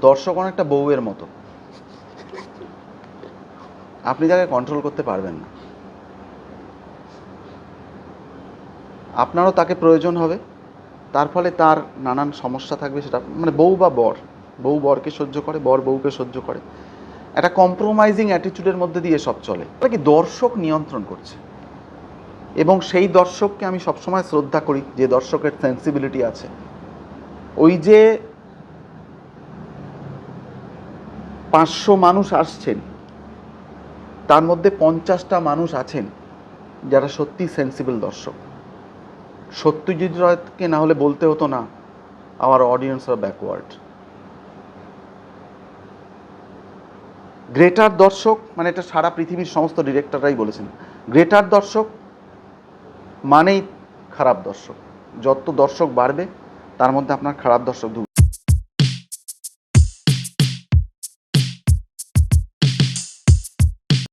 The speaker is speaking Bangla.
দর্শক অনেকটা বউয়ের মতো। আপনি তাকে কন্ট্রোল করতে পারবেন না। আপনারও তাকে প্রয়োজন হবে। তার ফলে তার নানান সমস্যা থাকবে সেটা মানে বউ বা বর, বউ বরকে সহ্য করে, বর বউকে সহ্য করে। একটা কম্প্রোমাইজিং অ্যাটিটিউডের মধ্যে দিয়ে সব চলে। কি দর্শক নিয়ন্ত্রণ করছে? এবং সেই দর্শককে আমি সবসময় শ্রদ্ধা করি, যে দর্শকের সেন্সিবিলিটি আছে। ওই যে পাঁচশো মানুষ আসছেন। তার মধ্যে পঞ্চাশটা মানুষ আছেন যারা সত্যি সেন্সিবল দর্শক। সত্যজিৎ রায়কে না হলে বলতে হতো না, আমার অডিয়েন্স আর ব্যাকওয়ার্ড গ্রেটার দর্শক মানে এটা সারা পৃথিবীর সমস্ত ডিরেক্টররাই বলেছেন। গ্রেটার দর্শক মানেই খারাপ দর্শক। যত দর্শক বাড়বে, তার মধ্যে আপনার খারাপ দর্শক